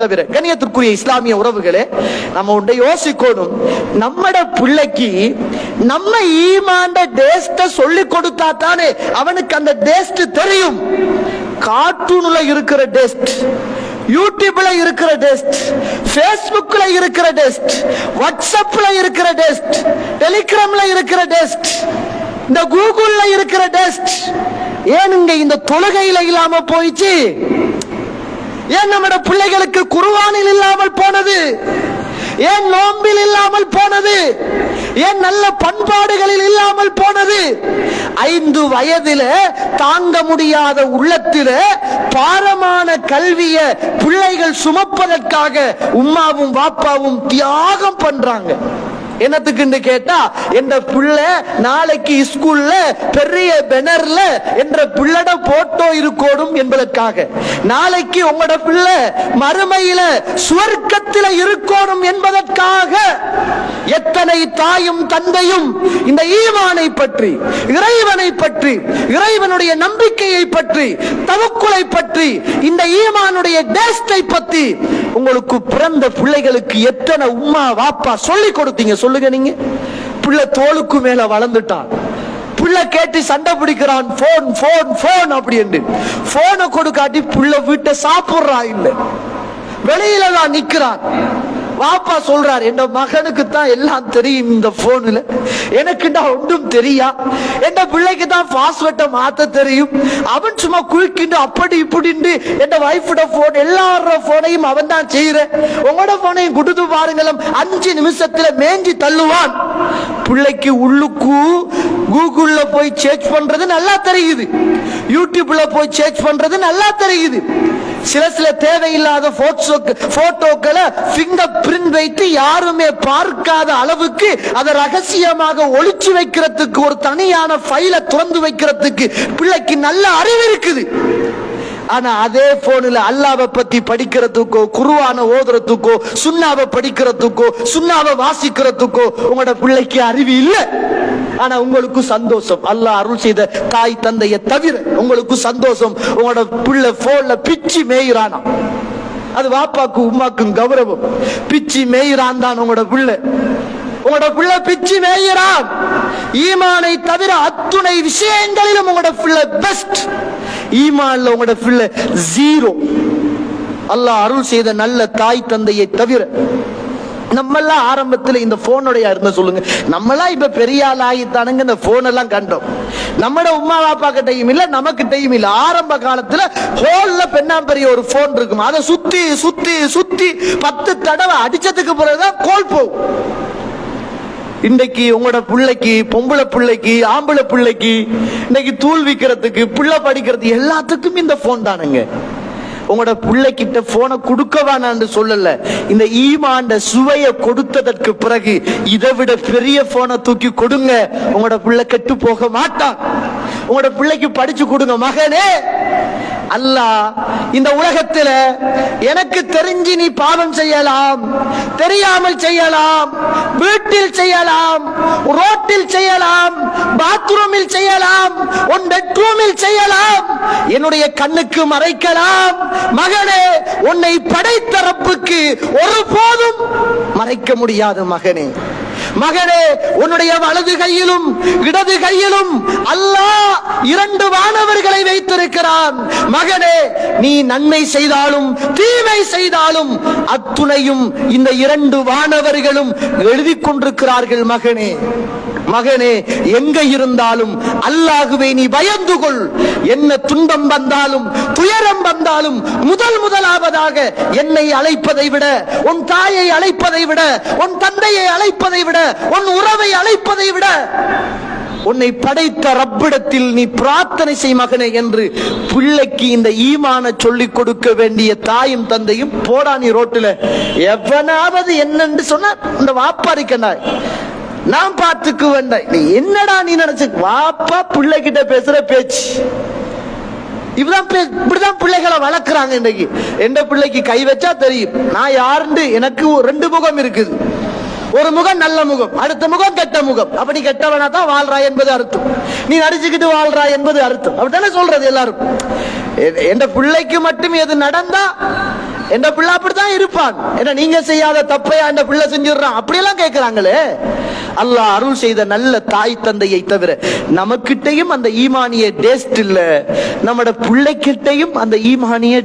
தவிர கணியத்திற்குரிய இஸ்லாமிய உறவுகளே நம்ம உண்டை யோசிக்கணும். நம்மட பிள்ளைக்கு நம்ம ஈமாண்ட டேஸ்ட சொல்லி கொடுத்தா தானே அவனுக்கு அந்த டேஸ்ட் தெரியும். கார்ட்டூன்ல இருக்கிற டேஸ்ட் யூடியூப்ல இருக்கிற டெஸ்ட் ஃபேஸ்புக்ல இருக்கிற டெஸ்ட் வாட்ஸ்அப்ல இருக்கிற டெஸ்ட் டெலிகிராம்ல இருக்கிற டெஸ்ட் இந்த கூகுள்ல இருக்கிற டெஸ்ட் ஏனுங்க இந்த தொழுகையில இல்லாம போயிச்சு ஏன் நம்மட பிள்ளைகளுக்கு குருவானில் இல்லாமல் போனது? ஏன் நோம்பில் இல்லாமல் போனது? ஏன் நல்ல பண்பாடுகளில் இல்லாமல் போனது? ஐந்து வயதில தாங்க முடியாத உள்ளத்தில பாரமான கல்விய பிள்ளைகள் சுமப்பதற்காக உம்மாவும் வாப்பாவும் தியாகம் பண்றாங்க. என்னத்துக்குன்னு கேட்டா என்ற பிள்ளை நாளைக்கு ஸ்கூல்ல பெரிய பெனர்ல என்ற பிள்ளட போட்டோ இருக்கோடும் என்பதற்காக. நாளைக்கு உங்களோட பிள்ளை மறுமையில சுவர்க்கத்தில் இருக்கணும் என்பதற்காக எத்தனை தாயும் தந்தையும் இந்த ஈமானை பற்றி இறைவனை பற்றி இறைவனுடைய நம்பிக்கையை பற்றி தவக்குலை பற்றி இந்த ஈமானுடைய டேஸ்டை பற்றி உங்களுக்கு பிறந்த பிள்ளைகளுக்கு எத்தனை உம்மா வாப்பா சொல்லி கொடுத்தீங்க சொல்லுங்க நீங்க. பிள்ளை தோளுக்கு மேல வளர்ந்துட்டான். பிள்ளை கேட்டு சண்டை பிடிக்கிறான் போன் போன் போன் அப்படி என்று. போனை கொடுக்காட்டி பிள்ளை வீட்டை சாப்பிடுறா இல்ல. வெளியில தான் நிக்கிறான். பாப்பா சொல்றார் என் மகனுக்கு தான் எல்லாம் தெரியும் இந்த போன்ல எனக்கு ஒன்றும் தெரியா? என் பிள்ளைக்கு தான் பாஸ்வேர்டை மாத்த தெரியும். அவன் சும்மா குளிக்கிண்டு அப்படி இப்படின்னு என் வைஃபோட போன் எல்லாரோட போனையும் அவன் தான் செய்யறேன் உங்களோட போனையும் கொடுத்து பாருங்களும் அஞ்சு நிமிஷத்துல மேஞ்சி தள்ளுவான். பிள்ளைக்கு உள்ளுக்கு கூகுள்ல போய் சர்ச் பண்றது நல்லா தெரியுது. யூடியூப்ல போய் சர்ச் பண்றது நல்லா தெரியுது. சில சில தேவையில்லாத போட்டோக்களை பிங்கர் பிரிண்ட் வைத்து யாருமே பார்க்காத அளவுக்கு அதை ரகசியமாக ஒளிச்சு வைக்கிறதுக்கு ஒரு தனியான ஃபைலை திறந்து வைக்கிறதுக்கு பிள்ளைக்கு நல்ல அறிவு இருக்குது. ஆனா அதே போன்ல அல்லாவை பத்தி படிக்கிறதுக்கோ குருவான ஓதுறதுக்கோ சுண்ணாவை படிக்கிறதுக்கோ சுண்ணாவை வாசிக்கிறதுக்கோ உங்களோட பிள்ளைக்கு அறிவு இல்லை. ஆனா உங்களுக்கு சந்தோஷம். அல்லாஹ் அருள் செய்த தாய் தந்தையை தவிர உங்களுக்கு சந்தோஷம். உங்களோட பிள்ளை போன்ல பிச்சு மேயிறானா? அது வாப்பாக்கு உமாக்கும் கௌரவம். பிச்சு மேயிறான் தான் உங்களோட பிள்ளை. உங்களோட பிள்ளை பிச்சு மேயிறான். ஈமானை தவிர அத்துணை விஷயங்களிலும் உங்களோட பிள்ளை பெஸ்ட் ஈமான்ல உங்களோட பிள்ளை ஜீரோ அல்லாஹ் அருள் செய்த நல்ல தாய் தந்தையை தவிர நம்மெல்லாம் ஆரம்பத்தில் இந்த போனுடைய இருந்தா சொல்லுங்க. நம்மளாம் இப்ப பெரிய ஆள் ஆகித்தானுங்க இந்த போன் எல்லாம் கண்டோம். நம்மட உமா பாப்பா கிட்டையும் இல்ல டைம் இல்ல. ஆரம்ப காலத்துல ஹோல்ல பெண்ணாம்பெரிய ஒரு போன் இருக்கும். அதை சுத்தி சுத்தி சுத்தி பத்து தடவை அடிச்சதுக்கு பிறகுதான் கோல் போகும். இன்னைக்கு உங்களோட பிள்ளைக்கு பொம்பளை பிள்ளைக்கு ஆம்பளை பிள்ளைக்கு இன்னைக்கு தூள் விற்கிறதுக்கு பிள்ளை படிக்கிறது எல்லாத்துக்கும் இந்த போன் தானுங்க. உங்களோட பிள்ளைகிட்ட போனை கொடுக்கவானான்னு சொல்லல. இந்த ஈமாண்ட சுவையை கொடுத்ததற்கு பிறகு இதை விட பெரிய போனை தூக்கி கொடுங்க. உங்களோட பிள்ளை கெட்டு போக மாட்டான் உங்களோட பிள்ளைக்கு படிச்சு கொடுங்க மகனே. அல்லாஹ் இந்த உலகத்துல எனக்கு தெரிஞ்சு நீ பாவம் செய்யலாம் தெரியாமல் செய்யலாம் வீட்டில் செய்யலாம் ரோட்டில் செய்யலாம் பாத்ரூமில் செய்யலாம் உன் பெட்ரூமில் செய்யலாம் என்னுடைய கண்ணுக்கு மறைக்கலாம். மகனே உன்னை படைத்த ரப்புக்கு ஒருபோதும் மறைக்க முடியாது மகனே. மகனே உன்னுடைய வலது கையிலும் இடது கையிலும் அல்லாஹ் இரண்டு வானவர்களை சொல்லியிருக்கிறான் மகனே நீ நன்மை செய்தாலும் தீமை செய்தாலும் அத்துணையும் இந்த இரண்டு வானவர்களும் எழுதி கொண்டிருக்கிறார்கள் மகனே. மகனே எங்க இருந்தாலும் அல்லாகுவே நீ பயந்து கொள். என்ன துன்பம் வந்தாலும் துயரம் வந்தாலும் முதல் முதலாவதாக என்னை அழைப்பதை விட உன் தாயை அழைப்பதை விட உன் தந்தையை அழைப்பதை விட உன் உறவை அழைப்பதை விட உன்னை படைத்த ரப்பிடத்தில் நீ பிரார்த்தனை செய் மகனே என்று பிள்ளைக்கு இந்த ஈமான சொல்லிக் கொடுக்க வேண்டிய தாயும் தந்தையும் போடா நீ ரோட்டுல. எவனாவது என்னன்னு சொன்னா இந்த வாப்பாரிக்கண்டா நான் பார்த்துக்கு வேண்டாய் நீ என்னடா நீ நினைச்சு வாப்பா பிள்ளைகிட்ட பேசுற பேச்சு. இப்படிதான் இப்படிதான் பிள்ளைகளை வளர்க்குறாங்க இன்னைக்கு எந்த பிள்ளைக்கு கை வச்சா தெரியும். நான் யாருன்னு எனக்கு ஒரு ரெண்டு முகம் இருக்குது. ஒரு முகம் நல்ல முகம் அடுத்த முகம் கெட்ட முகம். அப்படி கெட்டவனா தான் வாழ்றா என்பது அர்த்தம். நீ நடிச்சுக்கிட்டு வாழ்றா என்பது அர்த்தம். அப்படித்தானே சொல்றது எல்லாரும். என் பிள்ளைக்கு மட்டும் எது நடந்தா என் பிள்ளை அப்படித்தான் இருப்பான். ஏன்னா நீங்க செய்யாத தப்பையா அந்த பிள்ளை செஞ்சிடுறான். அப்படியெல்லாம் கேட்கிறாங்களே. அல்லாஹ் அருள் செய்த நல்ல தாய் தந்தையை தவிர நமக்கிட்டையும் அந்த ஈமானிய டேஸ்ட் இல்ல. நம்மட பிள்ளைக்கிட்டையும் அந்த ஈமானிய